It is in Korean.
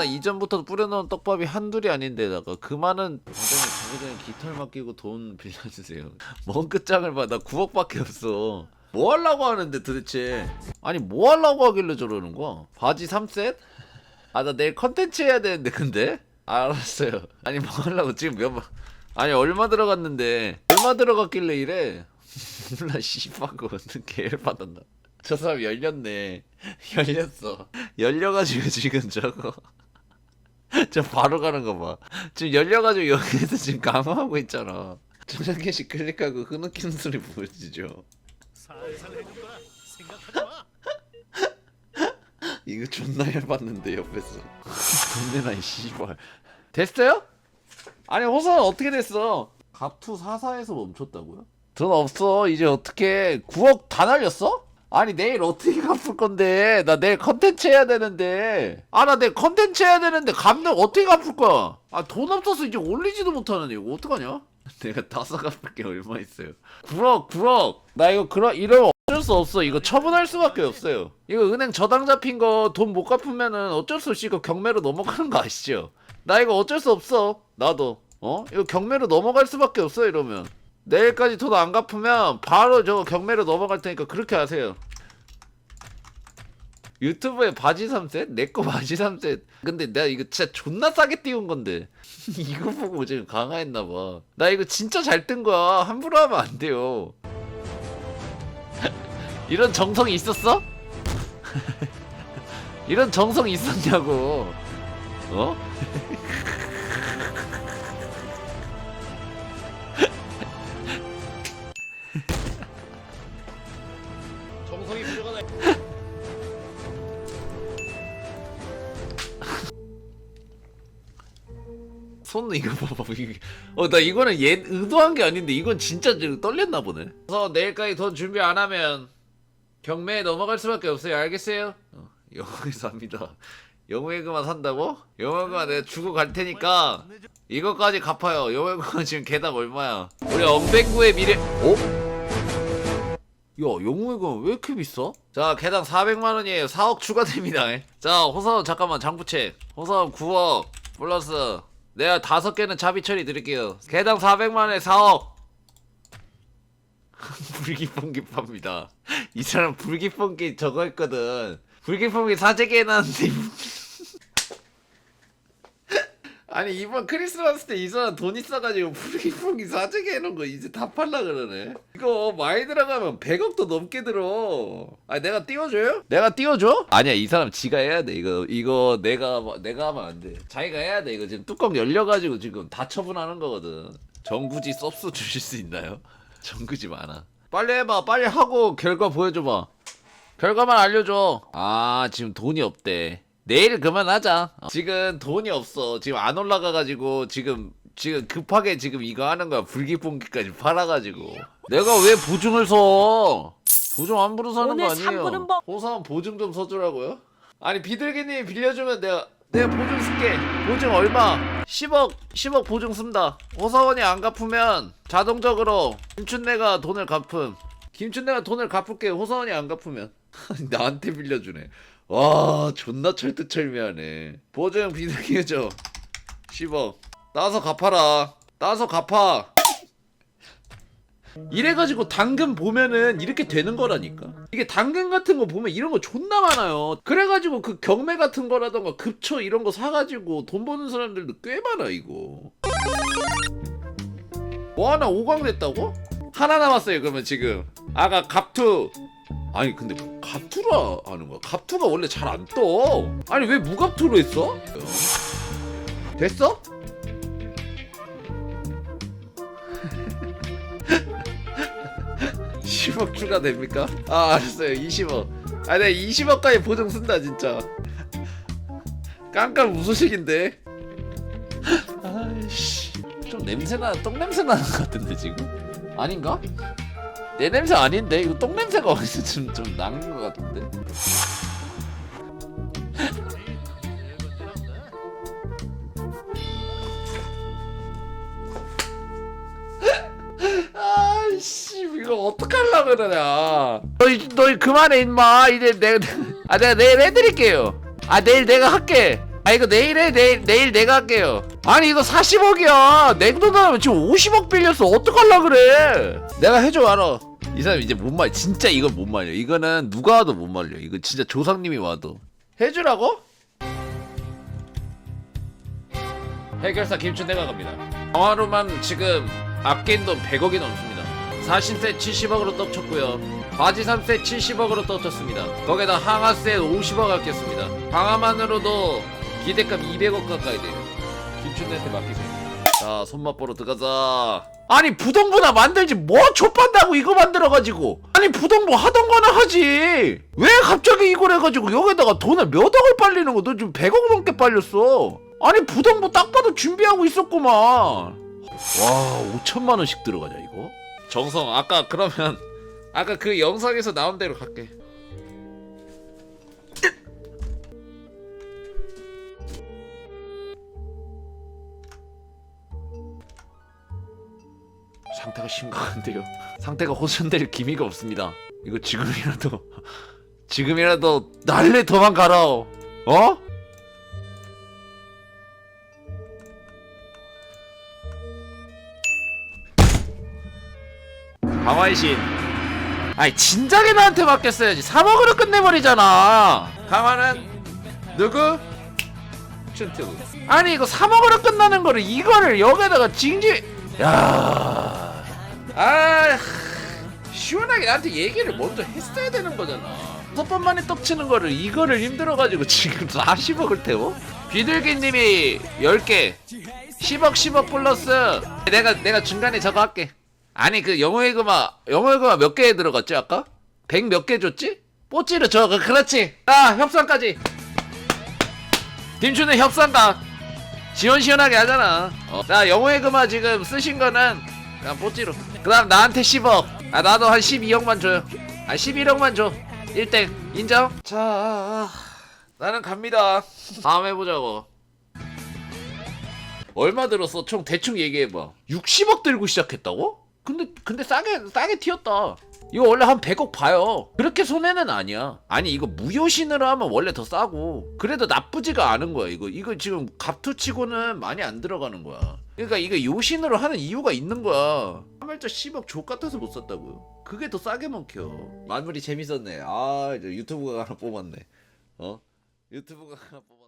나 이전부터 뿌려놓은 떡밥이 한둘이 아닌데다가 그 많은 과장님 자기 전에 깃털 맡기고 돈 빌려주세요. 먼 끝장을 봐. 나 9억밖에 없어. 뭐 하려고 하는데 도대체? 아니 뭐 하려고 하길래 저러는 거야? 바지 3셋? 아 나 내일 컨텐츠 해야 되는데 근데? 알았어요. 아니 뭐 하려고 지금 몇 번. 아니 얼마 들어갔는데? 얼마 들어갔길래 이래? 몰라 씨발 그거 개열 받았나? 저 사람 열렸네. 열렸어. 열려가지고 지금 저거 저 바로 가는 거 봐 지금 열려가지고 여기에서 지금 강화하고 있잖아 두장 개씩 클릭하고 흐느끼는 소리 보여주죠 살살 해줄 거라 생각하지 마. 이거 존나 열받는데 옆에서 돈 내놔 이 씨발 됐어요? 아니 호선 어떻게 됐어? 갑투 44에서 멈췄다고요? 돈 없어 이제 어떻게 9억 다 날렸어? 아니 내일 어떻게 갚을 건데? 나 내일 컨텐츠 해야 되는데. 아 나 내일 컨텐츠 해야 되는데 감독 어떻게 갚을 거야? 아 돈 없어서 이제 올리지도 못하는데 이거 어떡하냐? 내가 다섯 갚을 게. 얼마 있어요? 9억 9억. 나 이거 그러 이러면 어쩔 수 없어. 이거 처분할 수밖에 없어요. 이거 은행 저당 잡힌 거 돈 못 갚으면은 어쩔 수 없이 이거 경매로 넘어가는 거 아시죠? 나 이거 어쩔 수 없어. 나도. 어? 이거 경매로 넘어갈 수밖에 없어 이러면. 내일까지 돈 안 갚으면 바로 저 경매로 넘어갈 테니까 그렇게 하세요 유튜브에 바지 3셋? 내 거 바지 3셋 근데 내가 이거 진짜 존나 싸게 띄운 건데 이거 보고 지금 강화했나봐 나 이거 진짜 잘 뜬 거야 함부로 하면 안 돼요 이런 정성이 있었어? 이런 정성이 있었냐고 어? 손 이거 봐봐. 어나 이거는 얘 의도한 게 아닌데 이건 진짜 지금 떨렸나 보네. 그래서 내일까지 돈 준비 안 하면 경매에 넘어갈 수밖에 없어요. 알겠어요? 어, 영어에서 합니다. 영어에그만 산다고? 영어에그만 내가 주고 갈 테니까 이거까지 갚아요. 영어에그만 지금 개당 얼마야? 우리 엉뱅구의 미래. 어? 야 영어에그만 왜 이렇게 비싸? 자 개당 400만원이에요. 4억 추가됩니다. 자 호사원 잠깐만 장부채. 호사원 9억 플러스 내가 다섯 개는 자비 처리 드릴게요. 개당 400만에 4억. 불기pon기 팝니다. 이 사람 불기pon기 저거 했거든. 불기pon기 사재기 해놨는데. 아니 이번 크리스마스 때 이 사람 돈 있어가지고 불기pon기 사재기 해놓은 거 이제 다 팔라 그러네. 이거 많이 들어가면 100억도 넘게 들어. 아 내가 띄워줘요? 내가 띄워줘? 아니야 이 사람 지가 해야 돼. 이거 이거 내가 내가 하면 안 돼. 자기가 해야 돼. 이거 지금 뚜껑 열려가지고 지금 다 처분하는 거거든. 정구지 섭수 주실 수 있나요? 정구지 많아. 빨리 해봐. 빨리 하고 결과 보여줘봐. 결과만 알려줘. 아 지금 돈이 없대. 내일 그만하자. 어. 지금 돈이 없어. 지금 안 올라가가지고 지금 지금 급하게 지금 이거 하는 거야. 불기pon기까지 팔아가지고. 내가 왜 보증을 서? 보증 함부로 사는 오늘 거 아니에요. 뭐- 호사원 보증 좀 서주라고요? 아니 비둘기님 빌려주면 내가 내가 보증 쓸게. 보증 얼마? 10억 10억 보증 쓴다. 호사원이 안 갚으면 자동적으로 김춘내가 돈을 갚음. 김춘내가 돈을 갚을게. 호사원이 안 갚으면 나한테 빌려주네. 와 존나 철두철미하네. 보증 비둘기 해줘. 10억. 따서 갚아라. 따서 갚아. 이래가지고 당근 보면은 이렇게 되는 거라니까. 이게 당근 같은 거 보면 이런 거 존나 많아요. 그래가지고 그 경매 같은 거라던가 급초 이런 거 사가지고 돈 버는 사람들도 꽤 많아 이거. 뭐 하나 5강 됐다고? 하나 남았어요 그러면 지금. 아까 갑투. 아니 근데 뭐 갑투라 하는 거야. 갑투가 원래 잘 안 떠. 아니 왜 무갑투로 했어? 됐어? 십 10억 추가됩니까? 아 알았어요 20억 아 내가 20억까지 보증 쓴다 진짜 깜깜 무소식인데 아이씨 좀 냄새나 똥 냄새 나는 것 같은데 지금 아닌가? 내 냄새 아닌데? 이거 똥 냄새가 어디서 좀, 좀 나는 것 같은데? 아이씨 이거 어떡하려 그러냐. 너희 너희 그만해 임마. 이제 내가 아 내가 내일 해드릴게요. 아 내일 내가 할게. 아 이거 내일에 내일 내일 내가 할게요. 아니 이거 40억이야. 냉동하면 지금 50억 빌렸어 어떡할라 그래? 내가 해줘 알아 이 사람 이제 못 말려. 진짜 이건 못 말려. 이거는 누가 와도 못 말려. 이거 진짜 조상님이 와도. 해주라고? 해결사 김춘대가 갑니다. 영화로만 지금 아낀 돈 100억이 넘습니다. 40세 70억으로 떡쳤고요. 바지 3세 70억으로 떡쳤습니다. 거기다 항아세 50억 아꼈습니다. 방아만으로도 기대값 200억 가까이 돼요. 김춘대한테 맡기세요 자 손맛 보러 들어가자. 아니 부동부나 만들지 뭐 좆반다고 이거 만들어가지고. 아니 부동부 하던 거나 하지. 왜 갑자기 이걸 해가지고 여기다가 돈을 몇 억을 빨리는 거너 지금 100억 넘게 빨렸어. 아니 부동부 딱 봐도 준비하고 있었구만. 와 5천만 원씩 들어가냐 이거? 정성 아까 그러면 아까 그 영상에서 나온 대로 갈게 상태가 심각한데요. 상태가 호전될 기미가 없습니다. 이거 지금이라도 지금이라도 날래 도망가라. 어? 강화의 신. 아니 진작에 나한테 맡겼어야지. 3억으로 끝내버리잖아. 강화는 누구? 춘투. 아니 이거 3억으로 끝나는 거를 이거를 여기다가 징지. 야. 아. 시원하게 나한테 얘기를 먼저 했어야 되는 거잖아. 첫 번만에 떡치는 거를 이거를 힘들어가지고 지금 40억을 태워? 비둘기님이 10개 10억 10억 플러스 내가 내가 중간에 저거 할게 아니 그 영어의 금화 영어의 금화 몇개 들어갔지 아까? 100 몇 개 줬지? 뽀찌르 저거 그렇지 아 협상까지 김춘의 협상각 시원시원하게 하잖아. 어. 자 영어의 금화 지금 쓰신 거는 그냥 뽀찌로. 그 다음 나한테 10억. 아 나도 한 12억만 줘요. 아 11억만 줘. 1땡. 인정? 자 나는 갑니다. 다음에 보자고. 얼마 들었어? 총 대충 얘기해봐. 60억 들고 시작했다고? 근데 근데 싸게 싸게 튀었다 이거 원래 한 100억 봐요. 그렇게 손해는 아니야. 아니 이거 무효신으로 하면 원래 더 싸고. 그래도 나쁘지가 않은 거야 이거. 이거 지금 갑투치고는 많이 안 들어가는 거야. 그러니까 이거 요신으로 하는 이유가 있는 거야. 하물며 10억 족 같아서 못 샀다고요. 그게 더 싸게 먹혀. 마무리 재밌었네. 아 이제 유튜브가 하나 뽑았네. 어? 유튜브가 하나 뽑았네